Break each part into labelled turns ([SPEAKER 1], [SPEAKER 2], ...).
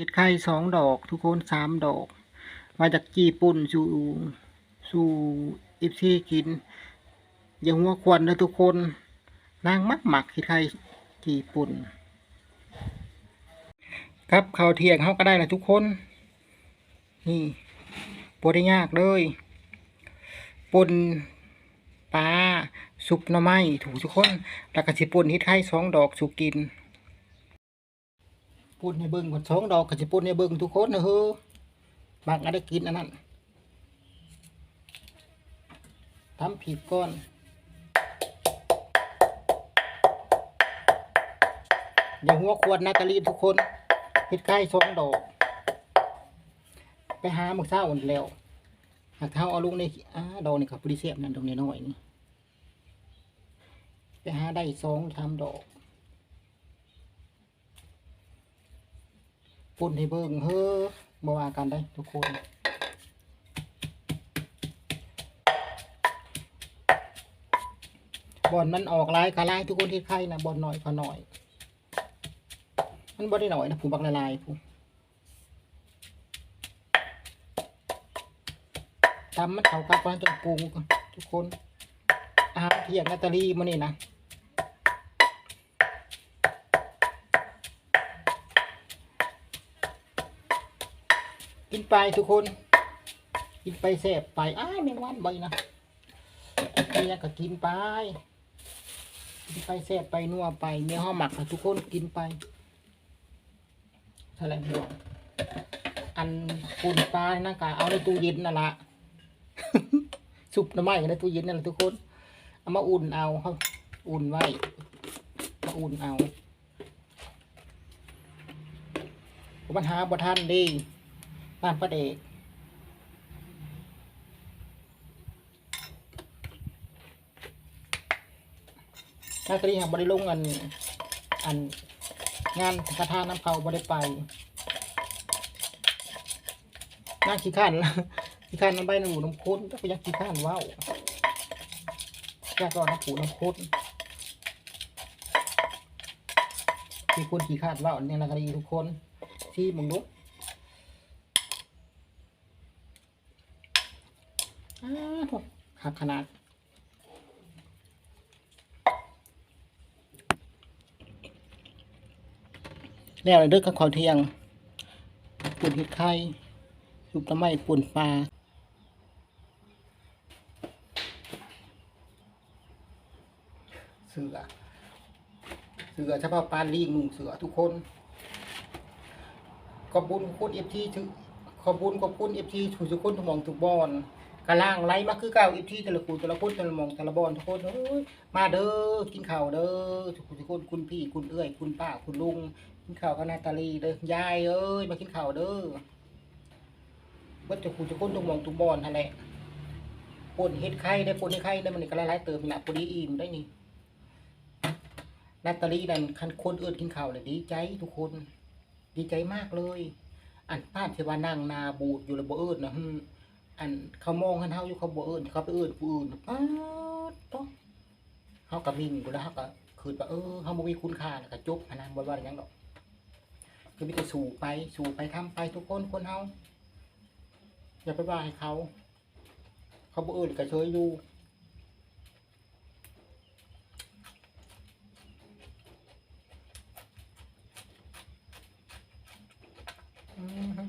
[SPEAKER 1] เห็ดไข่สองดอก ทุกคนสามดอก มาจากจีปุ่นสู่สู่อิฟซีกิน อย่าหัวควันนะทุกคน นางมักหมักเห็ดไข่จีปุ่น ครับข้าวเที่ยงเขาก็ได้นะทุกคน นี่ปวดได้ยากเลยป่นปลาซุปหน่อไม้ถูกทุกคนแล้วก็สิป่นเฮ็ดไข่สองดอกสุกิน ป่นให้เบิ่งก่อนสองดอกก็สิป่นให้เบิ่งทุกคนนะเฮ้อบางก็ได้กินอันนั้นทำผิดก่อนอย่าหัวควรนะตะลีทุกคนเฮ็ดไข่สองดอก ไปหาหมึกเช้าอุ่นแล้วหากเท้าเอาลุงในอ้าดอกนี่ครับปริเสียบนั่นตรงนี้น้อยนี่ไปหาได้สองทำดอก ปุ่นให้เบิ่งเฮ้อมาว่ากันได้ทุกคนบอลมันออกลายกะลายทุกคนที่ไข่นะบอลหน่อยก็หน่อย มันบ่ได้หน่อยนะผู้บักละลายผู้ตำมันเขากับร้านจนปรุงก่อนทุกคนอาหารเที่ยงนาตาลีมานี่นะ กินไปทุกคน กินไปแซ่บไปอ้ายแมงวันใบนะเมียก็กินไปกินไปแซ่บไปนัวไปเมียห้อหมักนะทุกคนกินไปเท่าไหร่พี่น้องอันปูนปลานั่นกะเอาในตู้เย็นนั่นละซุปหน้ำไม้ในตู้เย็นนั่นแหละทุกคนเอามาอุ่นเอาเขาอุ่นไว้มาอุ่นเอาปัญหาบ่ทันดี บ้านประเดกนาตรีหาบริลงอัน อันงานกระทาน้ำเขาบริไปงานขี้ข้านขี้ข้านน้ำใบน้ำหูน้ำข้นก็ยังขี้ข้านว้าวแค่ก็น้ำผูน้ำข้นที่คนขี้ข้านว้าวเนี่ยนะกรีทุกคนที่มึงดูอ้าวโถ่ หักขนาดแล้วเด้อกับข้าวเที่ยงปุ่นเห็ดไข่สุปน้ำไม้ปุ่นปลาเสือเสือเฉพาะปาลีงมุงเสือทุกคนขอบคุญคุณเอฟทีขอบคุญขอบคุณเอฟทีทุกทุกคนทุกหมองทุกบอล กระล่างไล่มาคือเก่าเอฟทีแต่ละคูแต่ละคนแต่ละมองแต่ละบอลทุกคนเอ้ยมาเด้อกินข้าวเด้อทุกคนทุกคนคุณพี่คุณเอ้ยคุณป้าคุณลุงกินข้าวกับนาตาลีเด้อยายเอ้ยมากินข้าวเด้อเมื่อทุกคนทุกคนทุกมองทุกบอลนั่นแหละปนเฮ็ดไข่ได้ปนเฮ็ดไข่ได้มันก็หลายเติมนี่ละพอดีอิ่มได้นี่นาตาลีนั่นคันคนเอื้นกินข้าวเลยดีใจทุกคนดีใจมากเลย อันป้าเทวานั่งนาบูดอยู่ระเบิดนะฮึ อันเขามองกันเฮาอยู่เขาบ่เอิ้นเขาไปเอิ้นผู้อื่นป้าดต้องเฮาก็มิ่งกูแล้วเฮาก็คือว่าเออเฮาบ่มีคุณค่าแล้วก็จบอันนั้นบ่ว่าหยังดอก คือมีแต่สู่ไปสู่ไปทำไปทุกคนคนเฮาอย่าไปว่าให้เขา เขาบ่เอิ้นก็เฉยอยู่อืมฮึ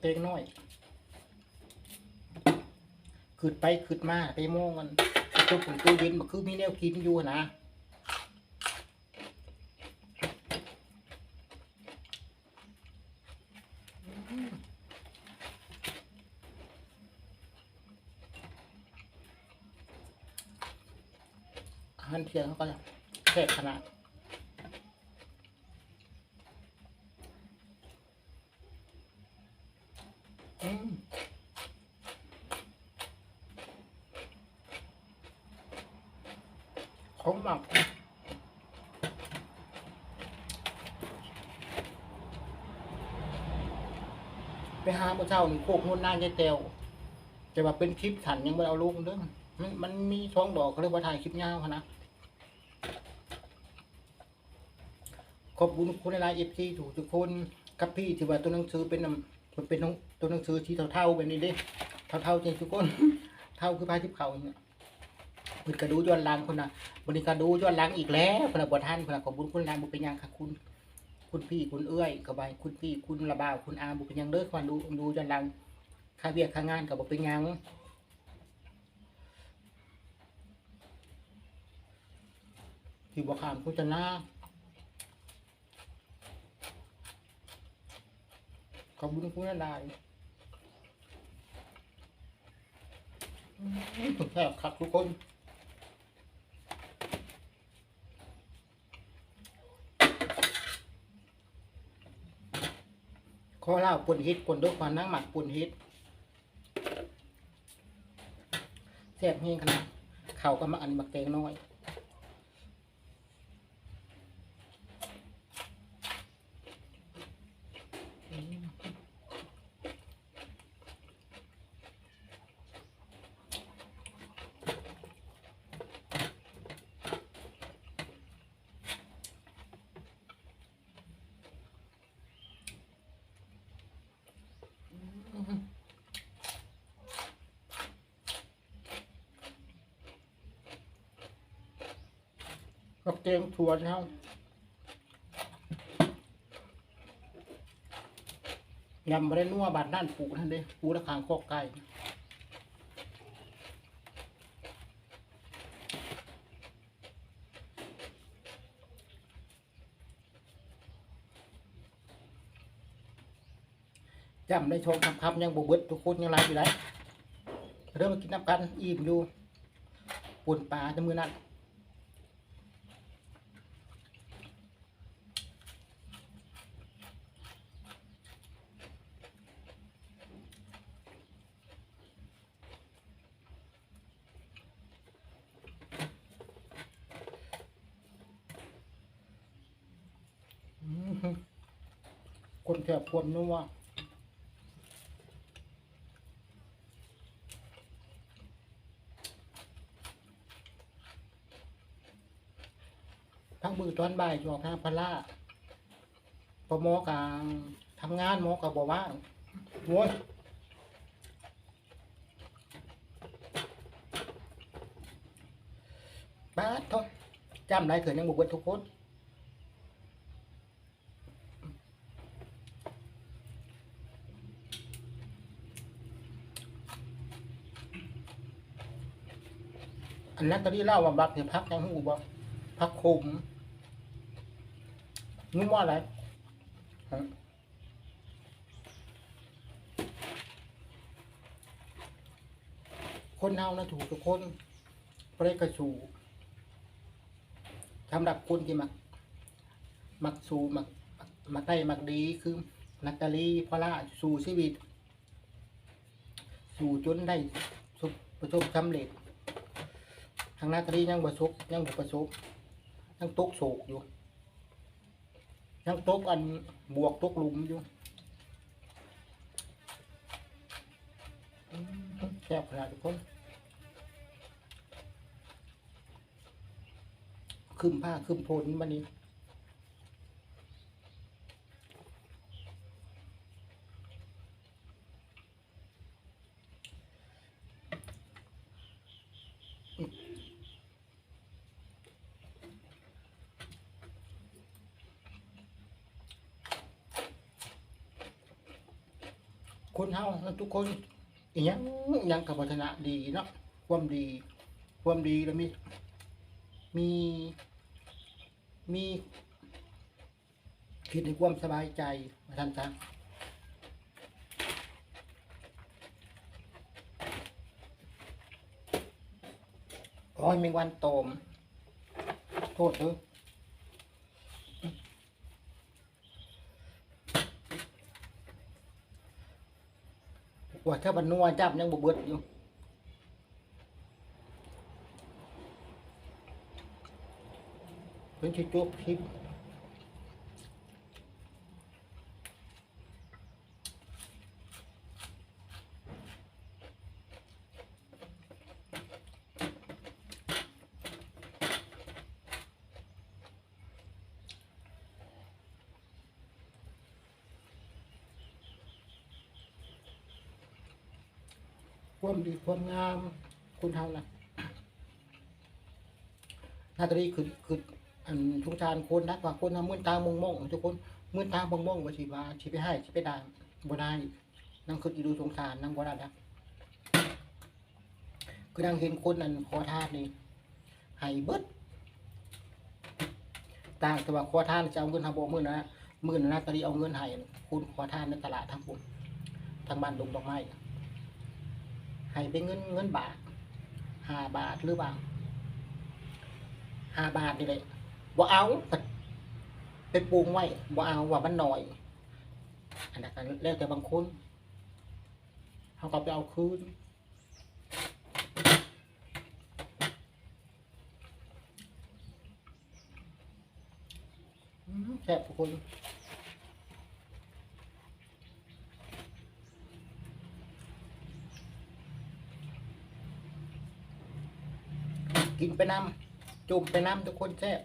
[SPEAKER 1] เตงน้อยขืดไปขืดมาไปมองมันตัวผมตู้เย็นมันคือมีแนวกินอยู่นะอาหารเที่ยงเขาก็แค่ขนาด อืมเขาหมักไปหา เช้านี่โคกนุ่นนางยายเตียวแกแต่ว่าเป็นคลิปถันยังไม่เอาลงเด้อมันมันมีช่องดอกเขาเรียกว่าถ่ายคลิปยาวนะขอบคุณคุณหลายเอฟซีถูกทุกคนกับพี่ที่ว่าตัวหนังสือเป็นมันเป็นตัวหนังสือที่เท่าๆแบบนี้เด้เท่าๆจทุกคนเท่าคือพายทิพเขาอย่างเงี้ยเพิ่นก็ดูย้อนหลังคนน่ะบริการดูย้อนหลังอีกแล้วคนน่ะบ่ทันคนน่ะขอบคุณคุณหลายบ่เป็นหยังค่ะคุณ คุณพี่คุณเอื้อยก็บายคุณพี่คุณระบ่าวคุณอาบ่เป็นหยังเด้อคนดูดูย้อนหลังค่าเวียกค่างานก็บ่เป็นหยังที่บ่ข้ามโฆษณาขอบคุณคุณหลายอืมแซ่บครับทุกคน อเล่าปุ่นฮิตปุ่นด้วยความนั่งหมักปุ่นฮิตแซ่บเฮงขนาดเขาก็มาอันบักแตงน้อย บักแตงถั่วเนายำมาได้นัวบาดด้านปูนั่นเด้ปูตะขางคอกไก่จำได้ชมคำคำยังบเบิดทุกคนยังไรอยู่ไรเริ่มมากินน้ำกันอิ่มอยู่ปุ่นปลาจะมือนั่น อื้อหือ คนแคบคนนัวทั้งมือตอนบ่ายจอกทางพล่าพอหมอกลางทำงานหมอกับบอกว่างโว้ยบ้าทนจำได้เถิดยังบุกเบิดทุกคน อันนั้นตอนนี้เล่าว่าบักเนี่ยพักยังหูบ่พักคุมงุ้มว่าอะไรคนเฮานะถูกทุกคนประเดกระสูสำหรับคนที่มัก มักสูมักมักได้มักดีคือนักตาลีพละสู่ชีวิต สู่จนได้ประสบสำเร็จ ทางนาตรียังประสบยังบ่ประสบยังตกโศกอยู่ยังตกอันบวกตกหลุมอยู่แซ่บขนาดทุกคนคืมผ้าคืมโพนมันนี้ คนเฮาทุกคนอีหยังอิหยังกับพัฒนาดีเนาะความดี ความดีแล้วมี มีมีคิดในความสบายใจมาท่านจ้าโอ้ยมงวันโตม โทษเด้อ ว่าถ้าบันนัวจับยังบวบดอยู่เป็นชิจุบคลิป ความดีความงามคุณเฮานะนาตาลีคือคืออันทุกทานคนนักว่าคนทำมือตามงมงทุกคนมือตามงมงว่าสิว่าสิไปให้สิไปด่าบ่ได้นั่งคืออีดูสงสารนั่งบ่ได้นะคือนั่งเห็นคนนั้นขอทานนี่ให้เบิดต่างแต่ว่าขอทานจะเอาเงินทางบ่มือนะมือนะนาตาลีเอาเงินให้คุณขอทานในตลาดทั้งปุ่นทางบ้านดงดอกไม้ ให้เป็นเงินเงินบาทห้าบาทหรือเปล่าห้าบาทนี่เลยบ่เอาไปปรุงไว้บ่เอาว่ามันหน่อย อันนั้นก็แล้วแต่บางคนเขาก็ไปเอาคืนแซ่บทุกคน กินไปน้ำจุ่มไปน้ำทุกคนแซ่บ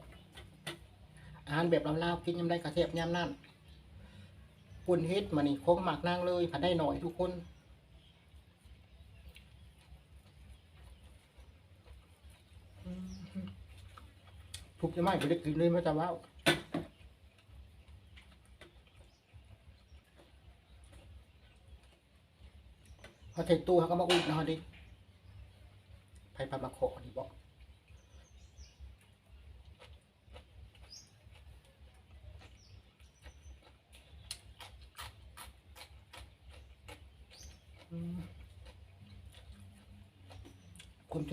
[SPEAKER 1] อาหารแบบลาวๆกินยำได้กระเทียบยำนั่นปุ่นเฮ็ดมานี่คงหมักนางเลยผัดได้หน่อยทุกคนทุกจะไม่ไปได้กินเลยไม่จะว้าพอใส่ตู้เขาก็มาอุดหนอยดิไผ่ปลามาโขกนี่บอก อืม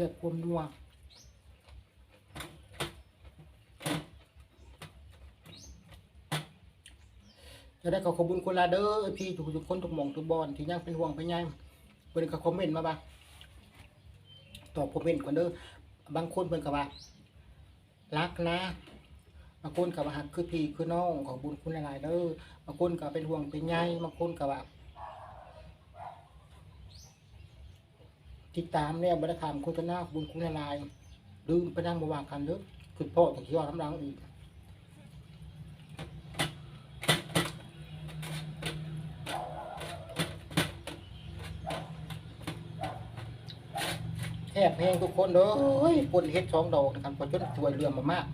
[SPEAKER 1] ความเจ็บความนัวจะได้ขอขอบคุญคนลาเด้อพี่ทุกทุกคนทุกหม่องทุกบอนที่ยังเป็นห่วงเป็นใยเพิ่นก็คอมเมนต์มาบ้างตอบคอมเมนต์ก่อนเด้อบางคนเพิ่นก็ว่ารักนะบางคนก็ว่าหักคือพี่คือน้องของบุญคุณหลายๆเด้อบางคนก็เป็นห่วงเป็นใยบางคนก็ว่า ติดตามแนี่ยบริการโฆษณาบุญคุณลายลืมไปนั่งมาวางกันเด้อคือพ่อตะกี้ว่าน้ำรังอีกแทบแห้งทุกคนเด้อเฮ้ยปนเฮ็ดสองดอกนะครับพอจนช่วยเรือมามาก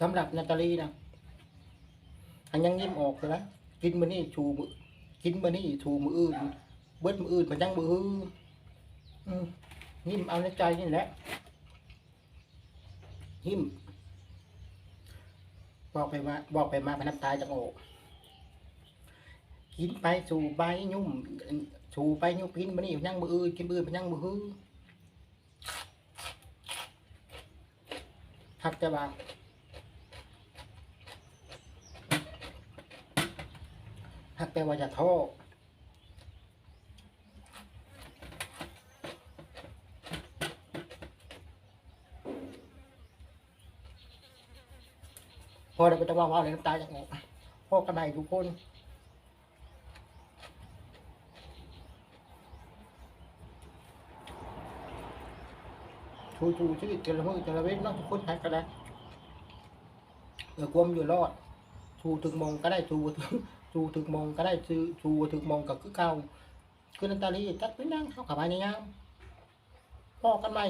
[SPEAKER 1] สำหรับนา ตาลีนะอันยังยิ้มออกเลยนะกินมือนี้ชูมือกินมือนี้ชูมืออื่นเบิดมืออื่นมันยังมืออื่นอืมยิ้มเอาในใจนี่แหละหิมบอกไปมาบอกไปมาพนับตายจังโอกกินไปสู่ใบยุ่มสู่ไปยุ่มกินมันนี่ยังมืออื่นกินมือมันยังมือฮือทักแต่ว่า ทักแต่ว่าจะท้อพอเราไปจะว่าว่าเลยน้ำตาจังโอกพ่อกันไหนทุกคนชูชูชีวิตแต่ละมือแต่ละเว้นเนาะทุกคนใช้กันได้เออความอยู่รอดชูถึงมองก็ได้ชูถึง ชูถึงมองก็ได้ชูชูถึงมองก็คือเก่าคือนันตาลีจัดเป็นนั่งเข้ากับไปในงามพ่อกันไหม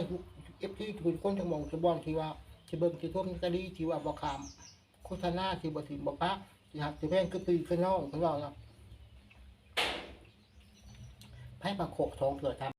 [SPEAKER 1] เอฟที่ทุกคนถึงมองจะบอลที่ว่าที่เบิ่งที่ท่วมนันตาลีที่ว่าบ่ขามโฆษณาที่บอถึงบ่ปะที่หักที่แพงคือปีขึ้นน้องขึ้นน้องนาะไพ่ปลาโขกทองเกิดทำ